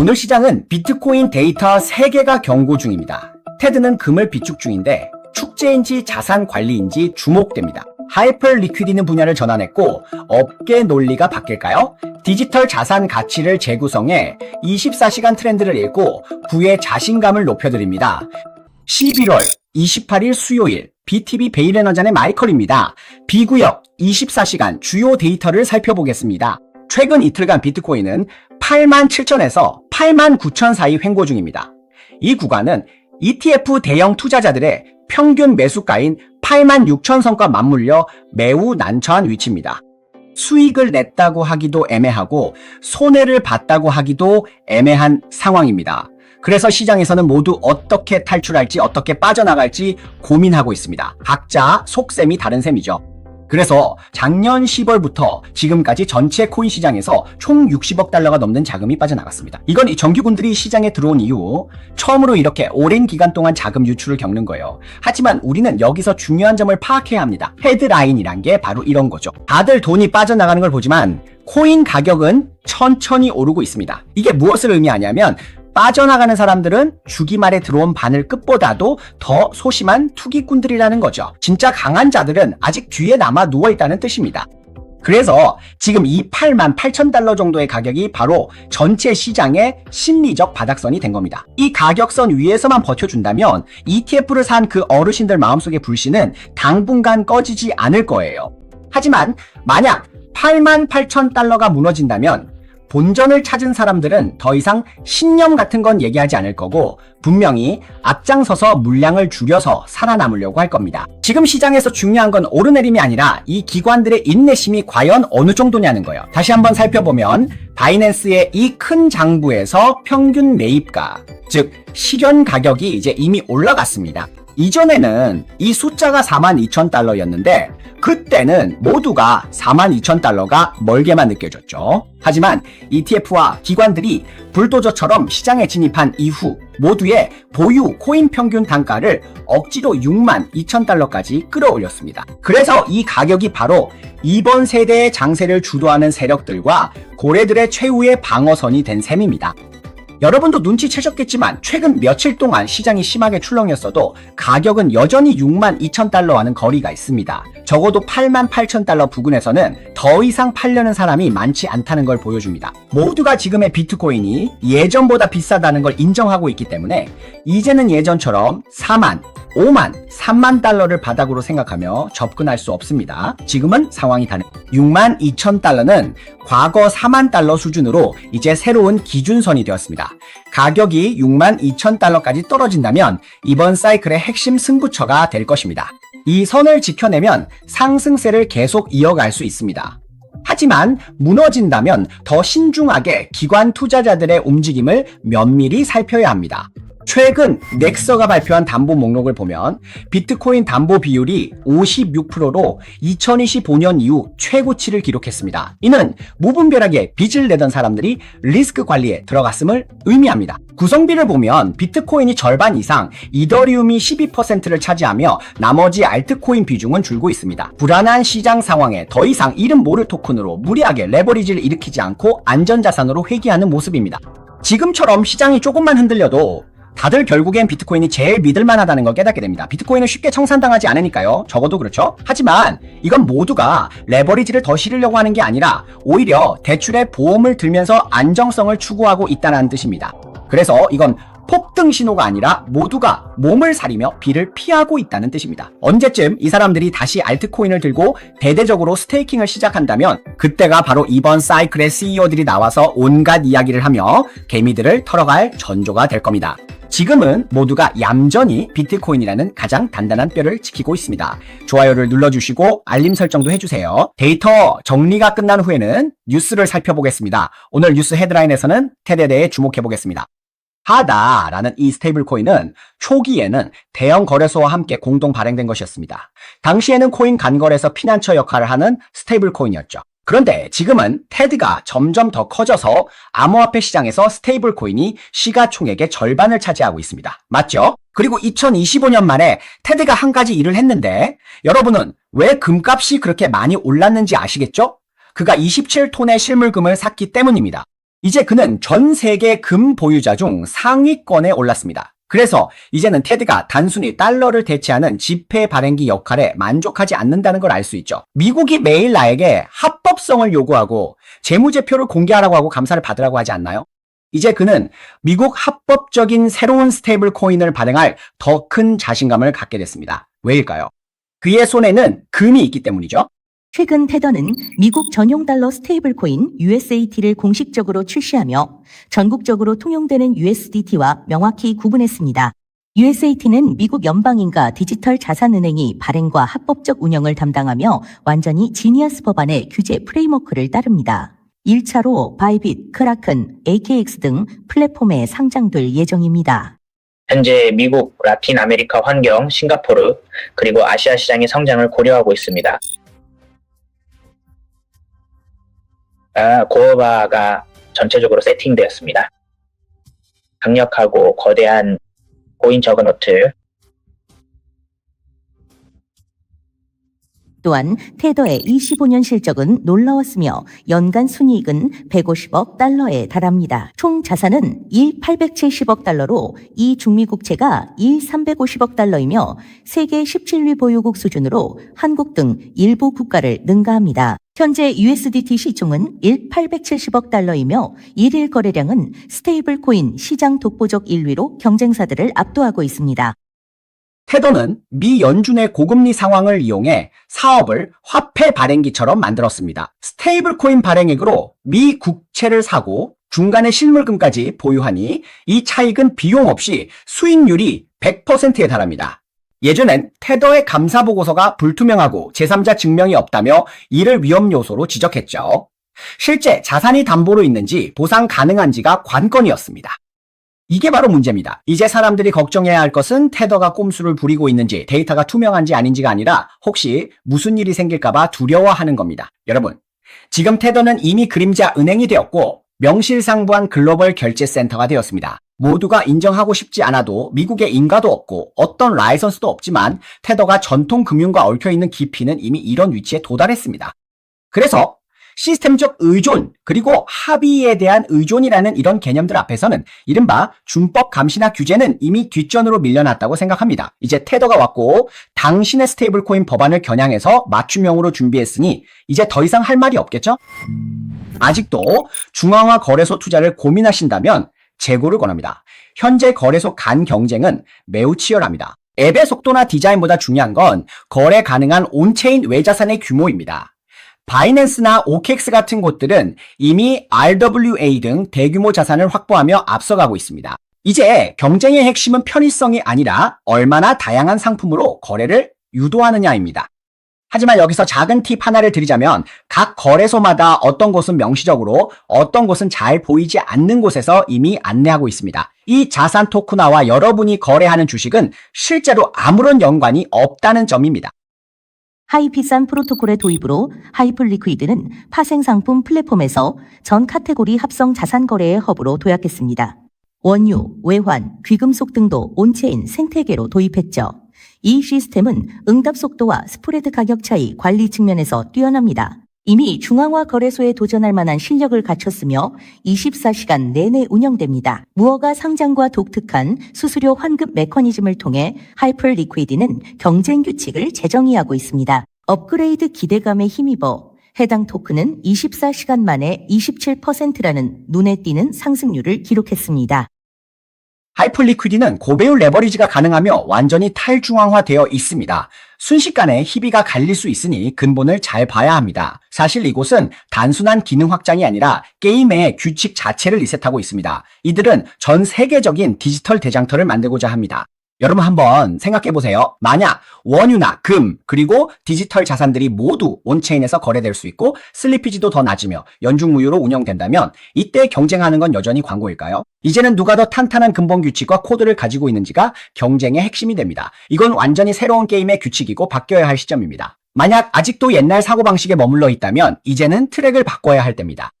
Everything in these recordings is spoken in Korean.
오늘 시장은 비트코인 데이터 3개가 경고 중입니다. 테드는 금을 비축 중인데 축제인지 자산 관리인지 주목됩니다. 하이퍼 리퀴디는 분야를 전환했고 업계 논리가 바뀔까요? 디지털 자산 가치를 재구성해 24시간 트렌드를 읽고 구의 자신감을 높여드립니다. 11월 28일 수요일 BTV 베일에너전의 마이컬입니다. 비구역 24시간 주요 데이터를 살펴보겠습니다. 최근 이틀간 비트코인은 8만 7천에서 8만 9천 사이 횡보 중입니다. 이 구간은 ETF 대형 투자자들의 평균 매수가인 8만 6천 선과 맞물려 매우 난처한 위치입니다. 수익을 냈다고 하기도 애매하고 손해를 봤다고 하기도 애매한 상황입니다. 그래서 시장에서는 모두 어떻게 탈출할지 어떻게 빠져나갈지 고민하고 있습니다. 각자 속셈이 다른 셈이죠. 그래서 작년 10월부터 지금까지 전체 코인 시장에서 총 60억 달러가 넘는 자금이 빠져나갔습니다. 이건 이 정규군들이 시장에 들어온 이후 처음으로 이렇게 오랜 기간 동안 자금 유출을 겪는 거예요. 하지만 우리는 여기서 중요한 점을 파악해야 합니다. 헤드라인이란 게 바로 이런 거죠. 다들 돈이 빠져나가는 걸 보지만 코인 가격은 천천히 오르고 있습니다. 이게 무엇을 의미하냐면 빠져나가는 사람들은 주기말에 들어온 바늘 끝보다도 더 소심한 투기꾼들이라는 거죠. 진짜 강한 자들은 아직 뒤에 남아 누워있다는 뜻입니다. 그래서 지금 이 8만 8천 달러 정도의 가격이 바로 전체 시장의 심리적 바닥선이 된 겁니다. 이 가격선 위에서만 버텨준다면 ETF를 산 그 어르신들 마음속의 불씨는 당분간 꺼지지 않을 거예요. 하지만 만약 8만 8천 달러가 무너진다면 본전을 찾은 사람들은 더 이상 신념 같은 건 얘기하지 않을 거고 분명히 앞장서서 물량을 줄여서 살아남으려고 할 겁니다. 지금 시장에서 중요한 건 오르내림이 아니라 이 기관들의 인내심이 과연 어느 정도냐는 거예요. 다시 한번 살펴보면 바이낸스의 이 큰 장부에서 평균 매입가, 즉 실현 가격이 이제 이미 올라갔습니다. 이전에는 이 숫자가 42,000달러였는데 그때는 모두가 42,000달러가 멀게만 느껴졌죠. 하지만 ETF와 기관들이 불도저처럼 시장에 진입한 이후 모두의 보유 코인 평균 단가를 억지로 6만 2,000달러까지 끌어올렸습니다. 그래서 이 가격이 바로 이번 세대의 장세를 주도하는 세력들과 고래들의 최후의 방어선이 된 셈입니다. 여러분도 눈치채셨겠지만 최근 며칠 동안 시장이 심하게 출렁였어도 가격은 여전히 6만 2천 달러와는 거리가 있습니다. 적어도 8만 8천 달러 부근에서는 더 이상 팔려는 사람이 많지 않다는 걸 보여줍니다. 모두가 지금의 비트코인이 예전보다 비싸다는 걸 인정하고 있기 때문에 이제는 예전처럼 4만, 5만, 3만 달러를 바닥으로 생각하며 접근할 수 없습니다. 지금은 상황이 다른 6만 2천 달러는 과거 4만 달러 수준으로 이제 새로운 기준선이 되었습니다. 가격이 6만 2천 달러까지 떨어진다면 이번 사이클의 핵심 승부처가 될 것입니다. 이 선을 지켜내면 상승세를 계속 이어갈 수 있습니다. 하지만 무너진다면 더 신중하게 기관 투자자들의 움직임을 면밀히 살펴야 합니다. 최근 넥서가 발표한 담보 목록을 보면 비트코인 담보 비율이 56%로 2025년 이후 최고치를 기록했습니다. 이는 무분별하게 빚을 내던 사람들이 리스크 관리에 들어갔음을 의미합니다. 구성비를 보면 비트코인이 절반 이상, 이더리움이 12%를 차지하며 나머지 알트코인 비중은 줄고 있습니다. 불안한 시장 상황에 더 이상 이름 모를 토큰으로 무리하게 레버리지를 일으키지 않고 안전자산으로 회귀하는 모습입니다. 지금처럼 시장이 조금만 흔들려도 다들 결국엔 비트코인이 제일 믿을만하다는 걸 깨닫게 됩니다. 비트코인은 쉽게 청산당하지 않으니까요. 적어도 그렇죠. 하지만 이건 모두가 레버리지를 더 실으려고 하는 게 아니라 오히려 대출에 보험을 들면서 안정성을 추구하고 있다는 뜻입니다. 그래서 이건 폭등 신호가 아니라 모두가 몸을 사리며 비를 피하고 있다는 뜻입니다. 언제쯤 이 사람들이 다시 알트코인을 들고 대대적으로 스테이킹을 시작한다면 그때가 바로 이번 사이클의 CEO들이 나와서 온갖 이야기를 하며 개미들을 털어갈 전조가 될 겁니다. 지금은 모두가 얌전히 비트코인이라는 가장 단단한 뼈를 지키고 있습니다. 좋아요를 눌러주시고 알림 설정도 해주세요. 데이터 정리가 끝난 후에는 뉴스를 살펴보겠습니다. 오늘 뉴스 헤드라인에서는 대해 주목해보겠습니다. 하다라는 이 스테이블 코인은 초기에는 대형 거래소와 함께 공동 발행된 것이었습니다. 당시에는 코인 간거래소 피난처 역할을 하는 스테이블 코인이었죠. 그런데 지금은 테드가 점점 더 커져서 암호화폐 시장에서 스테이블 코인이 시가총액의 절반을 차지하고 있습니다. 맞죠? 그리고 2025년 만에 테드가 한 가지 일을 했는데 여러분은 왜 금값이 그렇게 많이 올랐는지 아시겠죠? 그가 27톤의 실물금을 샀기 때문입니다. 이제 그는 전 세계 금 보유자 중 상위권에 올랐습니다. 그래서 이제는 테드가 단순히 달러를 대체하는 지폐 발행기 역할에 만족하지 않는다는 걸 알 수 있죠. 미국이 매일 나에게 합법성을 요구하고 재무제표를 공개하라고 하고 감사를 받으라고 하지 않나요? 이제 그는 미국 합법적인 새로운 스테이블 코인을 발행할 더 큰 자신감을 갖게 됐습니다. 왜일까요? 그의 손에는 금이 있기 때문이죠. 최근 테더는 미국 전용 달러 스테이블 코인 USAT를 공식적으로 출시하며 전국적으로 통용되는 USDT와 명확히 구분했습니다. USAT는 미국 연방인가 디지털 자산은행이 발행과 합법적 운영을 담당하며 완전히 지니어스 법안의 규제 프레임워크를 따릅니다. 1차로 바이빗, 크라큰, AKX 등 플랫폼에 상장될 예정입니다. 현재 미국, 라틴 아메리카 환경, 싱가포르, 그리고 아시아 시장의 성장을 고려하고 있습니다. 고어바가 전체적으로 세팅되었습니다. 강력하고 거대한 고인 저그노트, 또한 테더의 25년 실적은 놀라웠으며 연간 순이익은 150억 달러에 달합니다. 총 자산은 1 870억 달러로 이 중미 국채가 1 350억 달러이며 세계 17위 보유국 수준으로 한국 등 일부 국가를 능가합니다. 현재 USDT 시총은 1 870억 달러이며 일일 거래량은 스테이블 코인 시장 독보적 1위로 경쟁사들을 압도하고 있습니다. 테더는 미 연준의 고금리 상황을 이용해 사업을 화폐 발행기처럼 만들었습니다. 스테이블 코인 발행액으로 미 국채를 사고 중간에 실물금까지 보유하니 이 차익은 비용 없이 수익률이 100%에 달합니다. 예전엔 테더의 감사 보고서가 불투명하고 제3자 증명이 없다며 이를 위험 요소로 지적했죠. 실제 자산이 담보로 있는지 보상 가능한지가 관건이었습니다. 이게 바로 문제입니다. 이제 사람들이 걱정해야 할 것은 테더가 꼼수를 부리고 있는지 데이터가 투명한지 아닌지가 아니라 혹시 무슨 일이 생길까봐 두려워하는 겁니다. 여러분, 지금 테더는 이미 그림자 은행이 되었고 명실상부한 글로벌 결제센터가 되었습니다. 모두가 인정하고 싶지 않아도 미국에 인가도 없고 어떤 라이선스도 없지만 테더가 전통 금융과 얽혀있는 깊이는 이미 이런 위치에 도달했습니다. 그래서 시스템적 의존, 그리고 합의에 대한 의존이라는 이런 개념들 앞에서는 이른바 준법 감시나 규제는 이미 뒷전으로 밀려났다고 생각합니다. 이제 테더가 왔고 당신의 스테이블 코인 법안을 겨냥해서 맞춤형으로 준비했으니 이제 더 이상 할 말이 없겠죠? 아직도 중앙화 거래소 투자를 고민하신다면 재고를 권합니다. 현재 거래소 간 경쟁은 매우 치열합니다. 앱의 속도나 디자인보다 중요한 건 거래 가능한 온체인 외자산의 규모입니다. 바이낸스나 OKX 같은 곳들은 이미 RWA 등 대규모 자산을 확보하며 앞서가고 있습니다. 이제 경쟁의 핵심은 편의성이 아니라 얼마나 다양한 상품으로 거래를 유도하느냐입니다. 하지만 여기서 작은 팁 하나를 드리자면 각 거래소마다 어떤 곳은 명시적으로 어떤 곳은 잘 보이지 않는 곳에서 이미 안내하고 있습니다. 이 자산 토크나와 여러분이 거래하는 주식은 실제로 아무런 연관이 없다는 점입니다. 하이피산 프로토콜의 도입으로 하이플리퀴드는 파생 상품 플랫폼에서 전 카테고리 합성 자산 거래의 허브로 도약했습니다. 원유, 외환, 귀금속 등도 온체인 생태계로 도입했죠. 이 시스템은 응답 속도와 스프레드 가격 차이 관리 측면에서 뛰어납니다. 이미 중앙화 거래소에 도전할 만한 실력을 갖췄으며 24시간 내내 운영됩니다. 무허가 상장과 독특한 수수료 환급 메커니즘을 통해 하이플 리퀴디는 경쟁 규칙을 재정의하고 있습니다. 업그레이드 기대감에 힘입어 해당 토큰은 24시간 만에 27%라는 눈에 띄는 상승률을 기록했습니다. 하이플리퀴디는 고배율 레버리지가 가능하며 완전히 탈중앙화되어 있습니다. 순식간에 희비가 갈릴 수 있으니 근본을 잘 봐야 합니다. 사실 이곳은 단순한 기능 확장이 아니라 게임의 규칙 자체를 리셋하고 있습니다. 이들은 전 세계적인 디지털 대장터를 만들고자 합니다. 여러분 한번 생각해 보세요. 만약 원유나 금 그리고 디지털 자산들이 모두 온체인에서 거래될 수 있고 슬리피지도 더 낮으며 연중무휴로 운영된다면 이때 경쟁하는 건 여전히 광고일까요? 이제는 누가 더 탄탄한 근본 규칙과 코드를 가지고 있는지가 경쟁의 핵심이 됩니다. 이건 완전히 새로운 게임의 규칙이고 바뀌어야 할 시점입니다. 만약 아직도 옛날 사고방식에 머물러 있다면 이제는 트랙을 바꿔야 할 때입니다.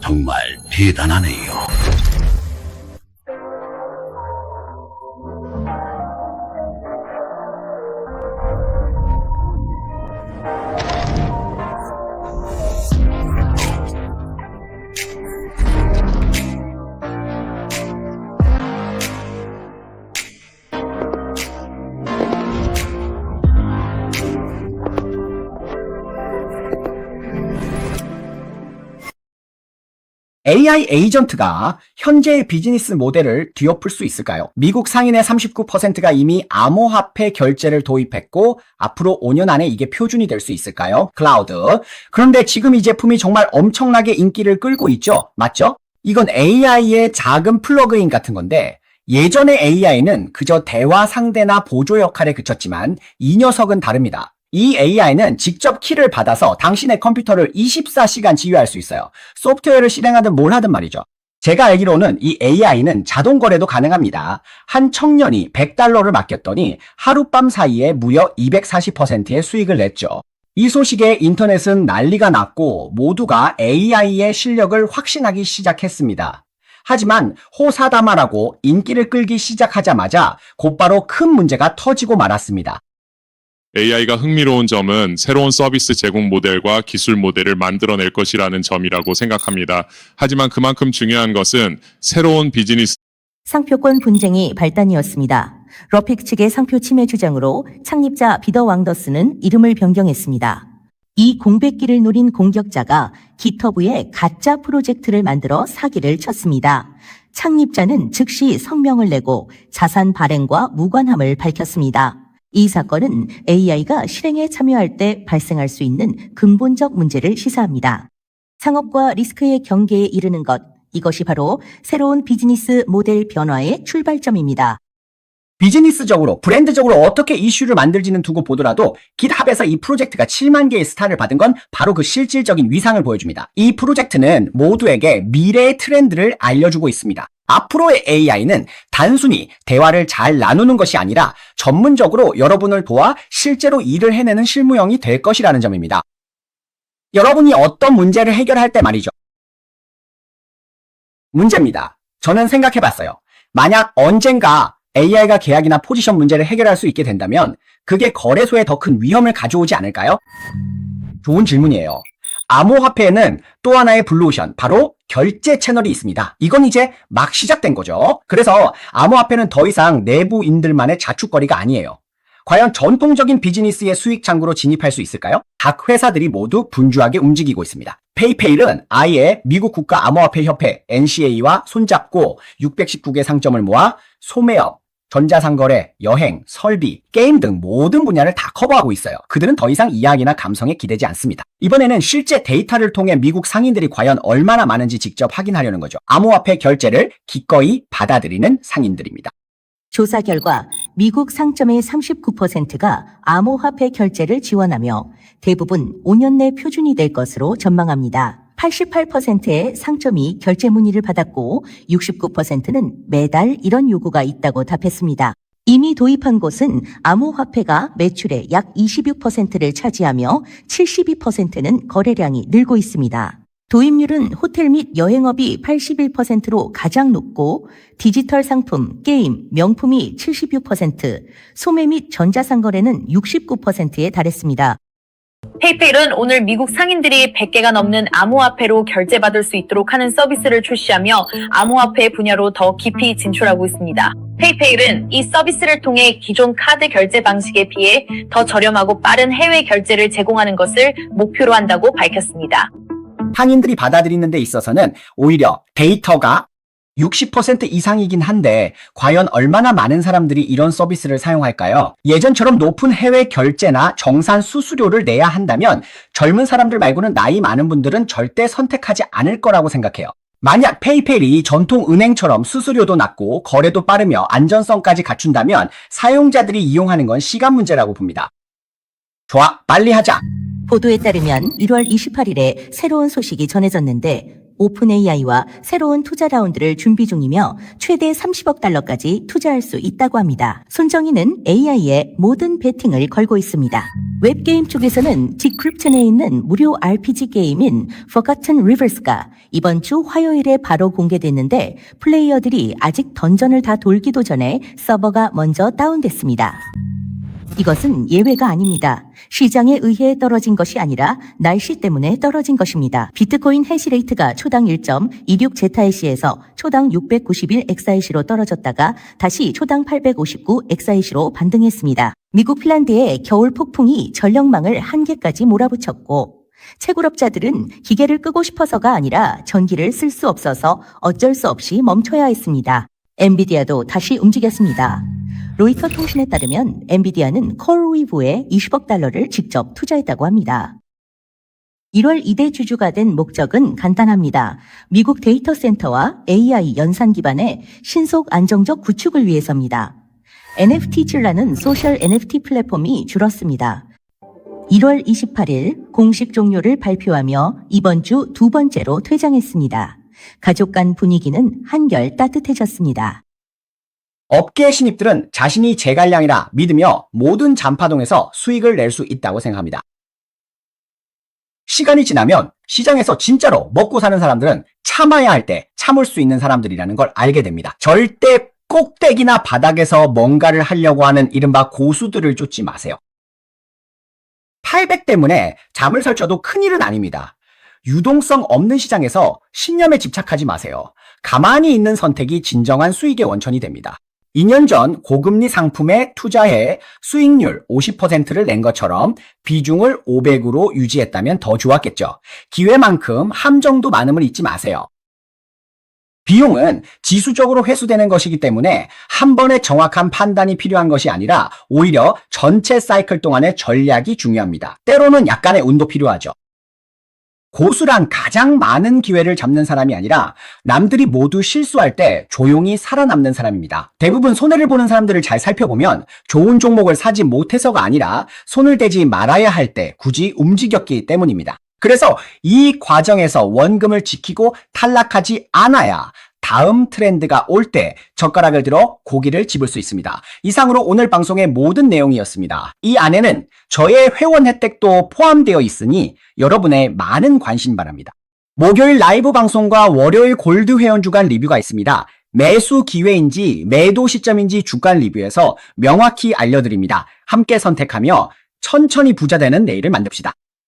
정말 대단하네요. AI 에이전트가 현재의 비즈니스 모델을 뒤엎을 수 있을까요? 미국 상인의 39%가 이미 암호화폐 결제를 도입했고 앞으로 5년 안에 이게 표준이 될 수 있을까요? 클라우드. 그런데 지금 이 제품이 정말 엄청나게 인기를 끌고 있죠? 맞죠? 이건 AI의 작은 플러그인 같은 건데 예전의 AI는 그저 대화 상대나 보조 역할에 그쳤지만 이 녀석은 다릅니다. 이 AI는 직접 키를 받아서 당신의 컴퓨터를 24시간 지휘할 수 있어요. 소프트웨어를 실행하든 뭘 하든 말이죠. 제가 알기로는 이 AI는 자동 거래도 가능합니다. 한 청년이 100달러를 맡겼더니 하룻밤 사이에 무려 240%의 수익을 냈죠. 이 소식에 인터넷은 난리가 났고 모두가 AI의 실력을 확신하기 시작했습니다. 하지만 호사다마라고 인기를 끌기 시작하자마자 곧바로 큰 문제가 터지고 말았습니다. AI가 흥미로운 점은 새로운 서비스 제공 모델과 기술 모델을 만들어낼 것이라는 점이라고 생각합니다. 하지만 그만큼 중요한 것은 새로운 비즈니스 상표권 분쟁이 발단이었습니다. 러픽 측의 상표 침해 주장으로 창립자 비더 왕더스는 이름을 변경했습니다. 이 공백기를 노린 공격자가 기터브에 가짜 프로젝트를 만들어 사기를 쳤습니다. 창립자는 즉시 성명을 내고 자산 발행과 무관함을 밝혔습니다. 이 사건은 AI가 실행에 참여할 때 발생할 수 있는 근본적 문제를 시사합니다. 상업과 리스크의 경계에 이르는 것, 이것이 바로 새로운 비즈니스 모델 변화의 출발점입니다. 비즈니스적으로, 브랜드적으로 어떻게 이슈를 만들지는 두고 보더라도 깃합에서 이 프로젝트가 7만 개의 스타를 받은 건 바로 그 실질적인 위상을 보여줍니다. 이 프로젝트는 모두에게 미래의 트렌드를 알려주고 있습니다. 앞으로의 AI는 단순히 대화를 잘 나누는 것이 아니라 전문적으로 여러분을 도와 실제로 일을 해내는 실무형이 될 것이라는 점입니다. 여러분이 어떤 문제를 해결할 때 말이죠. 문제입니다. 저는 생각해 봤어요. 만약 언젠가 AI가 계약이나 포지션 문제를 해결할 수 있게 된다면 그게 거래소에 더 큰 위험을 가져오지 않을까요? 좋은 질문이에요. 암호화폐에는 또 하나의 블루오션, 바로 결제 채널이 있습니다. 이건 이제 막 시작된 거죠. 그래서 암호화폐는 더 이상 내부인들만의 자축거리가 아니에요. 과연 전통적인 비즈니스의 수익 창구로 진입할 수 있을까요? 각 회사들이 모두 분주하게 움직이고 있습니다. 페이페일은 아예 미국 국가 암호화폐 협회 NCA와 손잡고 619개 상점을 모아 소매업, 전자상거래, 여행, 설비, 게임 등 모든 분야를 다 커버하고 있어요. 그들은 더 이상 이야기나 감성에 기대지 않습니다. 이번에는 실제 데이터를 통해 미국 상인들이 과연 얼마나 많은지 직접 확인하려는 거죠. 암호화폐 결제를 기꺼이 받아들이는 상인들입니다. 조사 결과 미국 상점의 39%가 암호화폐 결제를 지원하며 대부분 5년 내 표준이 될 것으로 전망합니다. 88%의 상점이 결제 문의를 받았고 69%는 매달 이런 요구가 있다고 답했습니다. 이미 도입한 곳은 암호화폐가 매출의 약 26%를 차지하며 72%는 거래량이 늘고 있습니다. 도입률은 호텔 및 여행업이 81%로 가장 높고 디지털 상품, 게임, 명품이 76%, 소매 및 전자상거래는 69%에 달했습니다. 페이페일은 오늘 미국 상인들이 100개가 넘는 암호화폐로 결제받을 수 있도록 하는 서비스를 출시하며 암호화폐 분야로 더 깊이 진출하고 있습니다. 페이페일은 이 서비스를 통해 기존 카드 결제 방식에 비해 더 저렴하고 빠른 해외 결제를 제공하는 것을 목표로 한다고 밝혔습니다. 상인들이 받아들이는 데 있어서는 오히려 데이터가 60% 이상이긴 한데 과연 얼마나 많은 사람들이 이런 서비스를 사용할까요? 예전처럼 높은 해외 결제나 정산 수수료를 내야 한다면 젊은 사람들 말고는 나이 많은 분들은 절대 선택하지 않을 거라고 생각해요. 만약 페이페일이 전통 은행처럼 수수료도 낮고 거래도 빠르며 안전성까지 갖춘다면 사용자들이 이용하는 건 시간 문제라고 봅니다. 좋아, 빨리 하자. 보도에 따르면 1월 28일에 새로운 소식이 전해졌는데 오픈 AI와 새로운 투자 라운드를 준비 중이며 최대 30억 달러까지 투자할 수 있다고 합니다. 손정희는 AI에 모든 베팅을 걸고 있습니다. 웹게임 쪽에서는 디크립션에 있는 무료 RPG 게임인 Forgotten Rivers가 이번 주 화요일에 바로 공개됐는데 플레이어들이 아직 던전을 다 돌기도 전에 서버가 먼저 다운됐습니다. 이것은 예외가 아닙니다. 시장에 의해 떨어진 것이 아니라 날씨 때문에 떨어진 것입니다. 비트코인 해시레이트가 초당 1.26 제타해시에서 초당 691 엑사해시로 떨어졌다가 다시 초당 859 엑사해시로 반등했습니다. 미국 핀란드의 겨울 폭풍이 전력망을 한계까지 몰아붙였고 채굴업자들은 기계를 끄고 싶어서가 아니라 전기를 쓸 수 없어서 어쩔 수 없이 멈춰야 했습니다. 엔비디아도 다시 움직였습니다. 로이터 통신에 따르면 엔비디아는 콜위브에 20억 달러를 직접 투자했다고 합니다. 1월 2대 주주가 된 목적은 간단합니다. 미국 데이터 센터와 AI 연산 기반의 신속 안정적 구축을 위해서입니다. NFT즈라는 소셜 NFT 플랫폼이 줄었습니다. 1월 28일 공식 종료를 발표하며 이번 주 두 번째로 퇴장했습니다. 가족 간 분위기는 한결 따뜻해졌습니다. 업계 신입들은 자신이 제갈량이라 믿으며 모든 잔파동에서 수익을 낼 수 있다고 생각합니다. 시간이 지나면 시장에서 진짜로 먹고 사는 사람들은 참아야 할 때 참을 수 있는 사람들이라는 걸 알게 됩니다. 절대 꼭대기나 바닥에서 뭔가를 하려고 하는 이른바 고수들을 쫓지 마세요. 800 때문에 잠을 설쳐도 큰일은 아닙니다. 유동성 없는 시장에서 신념에 집착하지 마세요. 가만히 있는 선택이 진정한 수익의 원천이 됩니다. 2년 전 고금리 상품에 투자해 수익률 50%를 낸 것처럼 비중을 500으로 유지했다면 더 좋았겠죠. 기회만큼 함정도 많음을 잊지 마세요. 비용은 지수적으로 회수되는 것이기 때문에 한 번의 정확한 판단이 필요한 것이 아니라 오히려 전체 사이클 동안의 전략이 중요합니다. 때로는 약간의 운도 필요하죠. 고수란 가장 많은 기회를 잡는 사람이 아니라 남들이 모두 실수할 때 조용히 살아남는 사람입니다. 대부분 손해를 보는 사람들을 잘 살펴보면 좋은 종목을 사지 못해서가 아니라 손을 대지 말아야 할 때 굳이 움직였기 때문입니다. 그래서 이 과정에서 원금을 지키고 탈락하지 않아야 다음 트렌드가 올 때 젓가락을 들어 고기를 집을 수 있습니다. 이상으로 오늘 방송의 모든 내용이었습니다. 이 안에는 저의 회원 혜택도 포함되어 있으니 여러분의 많은 관심 바랍니다. 목요일 라이브 방송과 월요일 골드 회원 주간 리뷰가 있습니다. 매수 기회인지 매도 시점인지 주간 리뷰에서 명확히 알려드립니다. 함께 선택하며 천천히 부자 되는 내일을 만듭시다.